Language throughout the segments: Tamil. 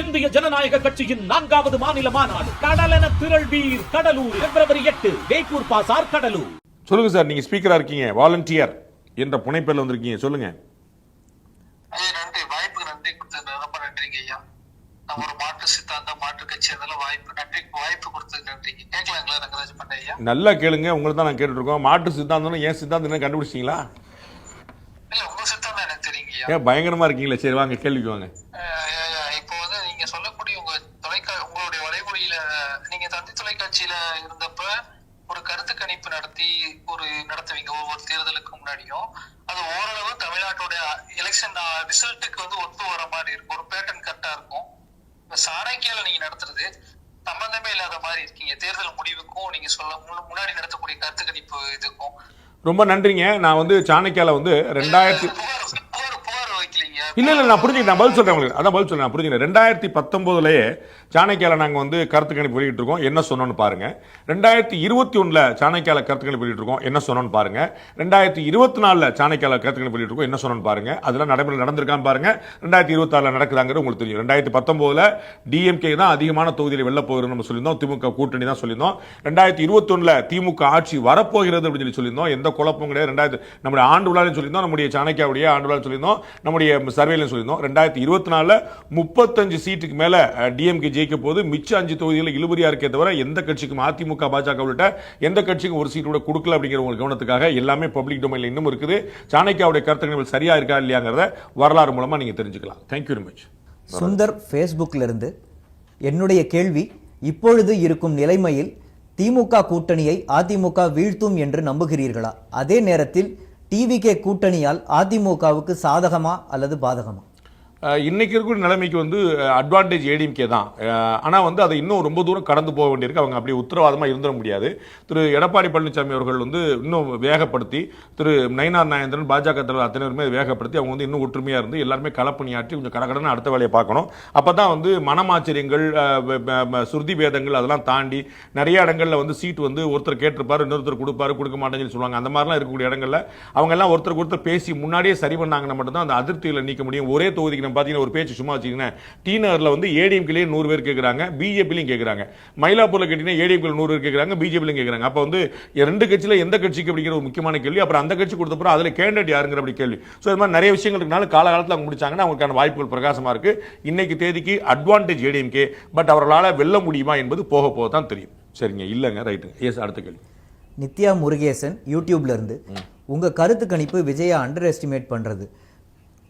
இந்திய ஜனநாயக கட்சியின் நான்காவது மாநில மாநாடு. கடலென திரள் வீர் கடலூர் பிப்ரவரி எட்டு வேப்பூர் பாசார் கடலூர். சொல்லுங்க சார் நீங்க ஸ்பீக்கரா இருக்கீங்க வாலண்டியர் என்ற புனைப்பெயர்ல வந்திருக்கீங்க சொல்லுங்க. ஐயா நன்றி. வாய்ப்புக்கு நன்றி கொடுத்தது ரொம்ப நன்றிங்க ஐயா. நம்ம ஒரு மாற்று சித்தாந்தம் மாற்று கட்சி வாய்ப்பு நன்றி வாய்ப்பு கொடுத்தது நன்றிங்க கேட்கலாங்களா ரங்கராஜ் பண்ண ஐயா? நல்லா கேளுங்க உங்களை தான் நான் கேட்டுட்டு இருக்கோம் மாட்டு சித்தாந்தம் ஏன் சித்தாந்தம் கண்டுபிடிச்சிங்களா இல்ல உங்க சித்தாந்தம் எனக்கு தெரியுங்க ஐயா. ஏன் பயங்கரமா இருக்கீங்களே? சரி வாங்க கேள்விக்கு வாங்க. நீங்க சொல்லக்கூடிய உங்க தொலைக்கா உங்களுடைய வலைமொழியில நீங்க தந்தி தொலைக்காட்சியில இருந்தப்ப ஒரு கருத்து கணிப்பு நடத்தி ஒரு நடத்துவீங்க ஒவ்வொரு தேர்தலுக்கு முன்னாடியும். அது ஓரளவு தமிழ்நாட்டோட எலெக்ஷன் ரிசல்ட்டுக்கு வந்து ஒத்து வர மாதிரி இருக்கும். ஒரு பேட்டர்ன் கரெக்டா இருக்கும். இப்ப சாணக்கியால நீங்க நடத்துறது சம்பந்தமே இல்லாத மாதிரி இருக்கீங்க. தேர்தல் முடிவுக்கும் நீங்க சொல்ல முன்ன- முன்னாடி நடத்தக்கூடிய கருத்து கணிப்பு இதுக்கும். ரொம்ப நன்றிங்க. நான் வந்து சாணக்கியால வந்து ரெண்டாயிரத்தி இல்லை இல்லை நான் புரிஞ்சுக்கிட்டேன். நான் பதில் சொல்கிறேன் உங்களுக்கு. அதான் பதில் சொல்கிறேன் நான் புரிஞ்சுக்கிறேன் ரெண்டாயிரத்தி பத்தொம்போதுலேயே சாணக்கியால நாங்கள் வந்து கருத்து கணிப்பு வெளியிட்டு இருக்கோம். என்ன சொன்னோன்னு பாருங்கள் ரெண்டாயிரத்தி இருபத்தி ஒன்றில் சாணக்கியால கருத்து கணிப்பு வெளியிட்டு இருக்கோம். என்ன சொன்னோன்னு பாருங்கள் ரெண்டாயிரத்தி இருபத்தி நாலில் சாணக்கியால கருத்து கணிப்பு வெளியிட்டு இருக்கோம். என்ன சொன்னோம்னு பாருங்க. அதெல்லாம் நடைமுறை நடந்திருக்கான்னு பாருங்கள் ரெண்டாயிரத்தி இருபத்தாறில் நடக்குதாங்கிறது உங்களுக்கு தெரியும். ரெண்டாயிரத்தி பத்தொம்போதில் டிஎம்கே தான் அதிகமான தொகுதியில் வெளில போகிறோம் நம்ம சொல்லியிருந்தோம். திமுக கூட்டணி தான் சொல்லியிருந்தோம். ரெண்டாயிரத்தி இருபத்தொன்னில் திமுக ஆட்சி வரப்போகிறது அப்படின்னு சொல்லி சொல்லியிருந்தோம். எந்த குழப்பம் கிடையாது. ரெண்டாயிரத்தி நம்முடைய ஆண்டு விழான்னு சொல்லியிருந்தோம். நம்முடைய சாணக்கியாவுடைய ஆண்டு விழான்னு சொல்லியிருந்தோம். நம்முடைய சர்வேலையும் சொல்லியிருந்தோம். ரெண்டாயிரத்தி இருபத்தி நாலில் முப்பத்தஞ்சு சீட்டுக்கு மேலே டிஎம்கே ஜெயிக்க போது மிச்ச அஞ்சு தொகுதிகளில் இழுபறியாக இருக்கே தவிர எந்த கட்சிக்கும் அதிமுக பாஜக உள்ளிட்ட எந்த கட்சிக்கும் ஒரு சீட் கூட கொடுக்கல அப்படிங்கிற ஒரு கவனத்துக்காக எல்லாமே பப்ளிக் டொமைனில் இன்னும் இருக்குது. சாணக்கியாவுடைய கருத்துக்கள் சரியாக இருக்கா இல்லையாங்கிறத வரலாறு மூலமாக நீங்க தெரிஞ்சுக்கலாம். தேங்க்யூ வெரி மச் சுந்தர் ஃபேஸ்புக்ல இருந்து என்னுடைய கேள்வி இப்பொழுது இருக்கும் நிலைமையில் திமுக கூட்டணியை அதிமுக வீழ்த்தும் என்று நம்புகிறீர்களா? அதே நேரத்தில் டிவிகே கூட்டணியால் அதிமுகவுக்கு சாதகமா அல்லது பாதகமா? இன்றைக்கி இருக்கிற நிலைமைக்கு வந்து அட்வான்டேஜ் ஏடிஎம்கே தான். ஆனால் வந்து அதை இன்னும் ரொம்ப தூரம் கடந்து போக வேண்டியிருக்கு. அவங்க அப்படி உத்தரவாதமாக இருந்துட முடியாது. திரு எடப்பாடி பழனிசாமி அவர்கள் வந்து இன்னும் வேகப்படுத்தி திரு நயினார் நாயந்திரன் பாஜக தலைவர் அத்தனை பேருமே வேகப்படுத்தி அவங்க வந்து இன்னும் ஒற்றுமையாக இருந்து எல்லாருமே களப்பணியாற்றி கொஞ்சம் கடகடன்னு அடுத்த வேலையை பார்க்கணும். அப்போ தான் வந்து மனமாச்சரியங்கள் சுருதி பேதங்கள் அதெல்லாம் தாண்டி நிறைய இடங்களில் வந்து சீட் வந்து ஒருத்தர் கேட்டிருப்பார் இன்னொருத்தர் கொடுப்பாரு கொடுக்க மாட்டேன்னு சொல்லி சொல்லுவாங்க. அந்த மாதிரிலாம் இருக்கக்கூடிய இடங்களில் அவங்க எல்லாம் ஒருத்தருக்கு ஒருத்தர் பேசி முன்னாடியே சரி பண்ணாங்கன்னா மட்டும்தான் அந்த அதிருப்தியில் நீக்க முடியும். ஒரே தொகுதிக்கு நம்ம பார்த்தீங்கன்னா ஒரு பேச்சு சும்மா வச்சுக்கீங்கன்னா டி நகர்ல வந்து ஏடிஎம்கிலேயே நூறு பேர் கேட்குறாங்க பிஜேபிலையும் கேட்குறாங்க மயிலாப்பூர்ல கேட்டீங்கன்னா ஏடிஎம்கில் நூறு பேர் கேட்குறாங்க பிஜேபிலையும் கேட்குறாங்க அப்போ வந்து ரெண்டு கட்சியில் எந்த கட்சிக்கு அப்படிங்கிற ஒரு முக்கியமான கேள்வி அப்புறம் அந்த கட்சி கொடுத்தப்பறம் அதில் கேண்டிடேட் யாருங்கிற அப்படி கேள்வி. ஸோ இது மாதிரி நிறைய விஷயங்களுக்குனால காலகாலத்தில் அவங்க முடிச்சாங்கன்னா அவங்களுக்கான வாய்ப்புகள் பிரகாசமா இருக்கு. இன்னைக்கு தேதிக்கு அட்வான்டேஜ் ஏடிஎம்கே பட் அவர்களால் வெல்ல முடியுமா என்பது போக போக தான் தெரியும். சரிங்க இல்லைங்க ரைட்டுங்க எஸ் அடுத்த கேள்வி. நித்யா முருகேசன் யூடியூப்ல இருந்து உங்க கருத்து கணிப்பு விஜயா அண்டர் எஸ்டிமேட் பண்றது.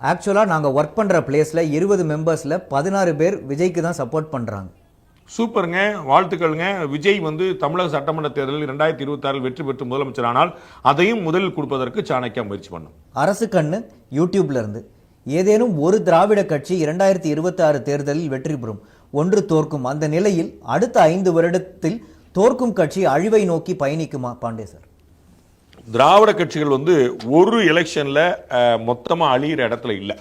ஆக்சுவலாக நாங்கள் ஒர்க் பண்ணுற பிளேஸில் இருபது மெம்பர்ஸில் பதினாறு பேர் விஜய்க்கு தான் சப்போர்ட் பண்ணுறாங்க சூப்பருங்க. வாழ்த்துக்கள்ங்க. விஜய் வந்து தமிழக சட்டமன்ற தேர்தலில் ரெண்டாயிரத்தி இருபத்தாறில் வெற்றி பெற்று முதலமைச்சர் ஆனால் அதையும் முதலில் கொடுப்பதற்கு சாணக்கியா முயற்சி பண்ணும். அரசு கண்ணு யூடியூப்ல இருந்து. ஏதேனும் ஒரு திராவிட கட்சி இரண்டாயிரத்தி இருபத்தி ஆறு தேர்தலில் வெற்றி பெறும். ஒன்று தோற்கும். அந்த நிலையில் அடுத்த ஐந்து வருடத்தில் தோற்கும் கட்சி அழிவை நோக்கி பயணிக்குமா பாண்டே சார்? திராவிட கட்சிகள் வந்து ஒரு எலெக்ஷனில் மொத்தமாக அழிகிற அழியிற இடத்துல இல்லை.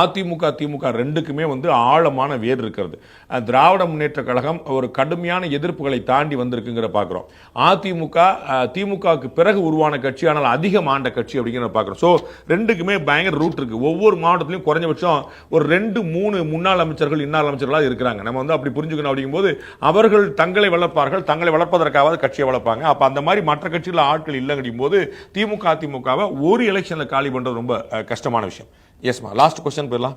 அதிமுக திமுக ரெண்டுக்குமே வந்து ஆழமான வேர் இருக்கிறது. திராவிட முன்னேற்ற கழகம் ஒரு கடுமையான எதிர்ப்புகளை தாண்டி வந்திருக்குங்கிற பார்க்குறோம். அதிமுக திமுகவுக்கு பிறகு உருவான கட்சி ஆனால் அதிகம் ஆண்ட கட்சி அப்படிங்கிறத பார்க்குறோம். ஸோ ரெண்டுக்குமே பயங்கர ரூட் இருக்குது ஒவ்வொரு மாவட்டத்திலையும் குறைஞ்சபட்சம் ஒரு ரெண்டு மூணு முன்னாள் அமைச்சர்கள் இன்னாள் அமைச்சர்களாக இருக்கிறாங்க. நம்ம வந்து அப்படி புரிஞ்சுக்கணும் அப்படிங்கும்போது அவர்கள் தங்களை வளர்ப்பார்கள் தங்களை வளர்ப்பதற்காக கட்சியை வளர்ப்பாங்க. அப்போ அந்த மாதிரி மற்ற கட்சியில் ஆட்கள் இல்லைங்கும் போது திமுக அதிமுகவை ஒரு எலெக்ஷனில் காலி பண்ணுறது ரொம்ப கஷ்டமான விஷயம். यस मा लास्ट क्वेश्चन बिरला